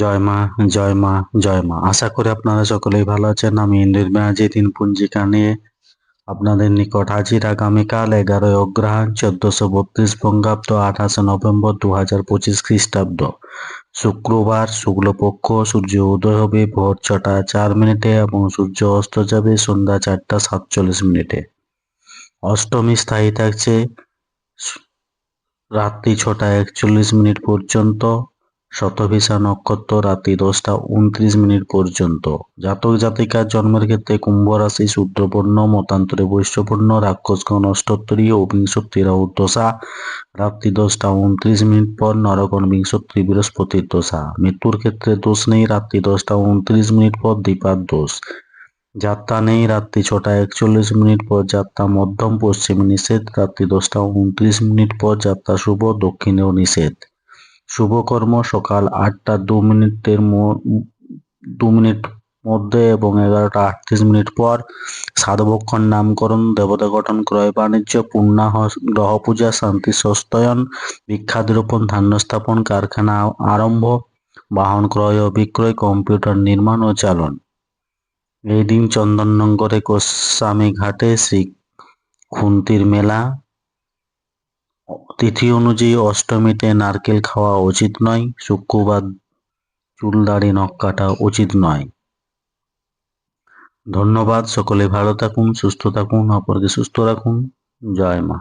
জয় মা জয় মা জয় মা। আশা করি আপনারা সকলেই ভালো আছেন। আমি মেয়াজি দিন পঞ্জিকা নিয়ে আপনাদের নিকট হাজির। আগামীকাল এগারোই অগ্রহায়ণ, চোদ্দশো বত্রিশ বঙ্গাব্দ, আঠাশে নভেম্বর দু হাজার পঁচিশ খ্রিস্টাব্দ। শুক্রবার শুক্লপক্ষ, সূর্য উদয় হবে ভোর ছটা চার মিনিটে এবং সূর্য অস্ত যাবে সন্ধ্যা চারটা সাতচল্লিশ মিনিটে। অষ্টমী স্থায়ী থাকছে রাত্রি ছটা একচল্লিশ মিনিট পর্যন্ত। শতভিসা নক্ষত্র রাত্রি দশটা উনত্রিশ মিনিট পর্যন্ত। জাতক জাতিকার জন্মের ক্ষেত্রে কুম্ভ রাশি শূদ্রপূর্ণ, মতান্তরে বৈশ্যপূর্ণ রাক্ষসগণ অষ্টোত্তরী রাহুর দশা। রাত্রি দশটা উনত্রিশ মিনিট পর নরগণ বিংশত্তী বৃহস্পতির দশা। মৃত্যুর ক্ষেত্রে দোষ নেই, রাত্রি দশটা উনত্রিশ মিনিট পর দীপার দোষ। যাত্রা নেই, রাত্রি ছটা একচল্লিশ মিনিট পর যাত্রা মধ্যম পশ্চিমে নিষেধ। রাত্রি দশটা উনত্রিশ মিনিট পর যাত্রা শুভ, দক্ষিণেও নিষেধ। শুভকর্ম সকাল আটটা দু মিনিটের দু মিনিট মধ্যে এবং এগারোটা আটত্রিশ মিনিট পর সাধবক্ষণ নামকরণ দেবতা গঠন ক্রয় বাণিজ্য পূর্ণাহ গ্রহ পূজা শান্তি সস্তয়ন বিখ্যাত রোপণ ধান্য স্থাপন, কারখানা আরম্ভ, বাহন ক্রয় ও বিক্রয়, কম্পিউটার নির্মাণ ও চালন। এই দিন চন্দননগরে গোস্বামী ঘাটে শ্রী খুন্তির মেলা তিথি অনুযায়ী অষ্টমীতে নারকেল খাওয়া উচিত নয়, শুক্রবার চুল দাড়ি নখ কাটা উচিত নয়। ধন্যবাদ, সকলে ভালো থাকুন, সুস্থ থাকুন, অপরকে সুস্থ রাখুন। জয় মা।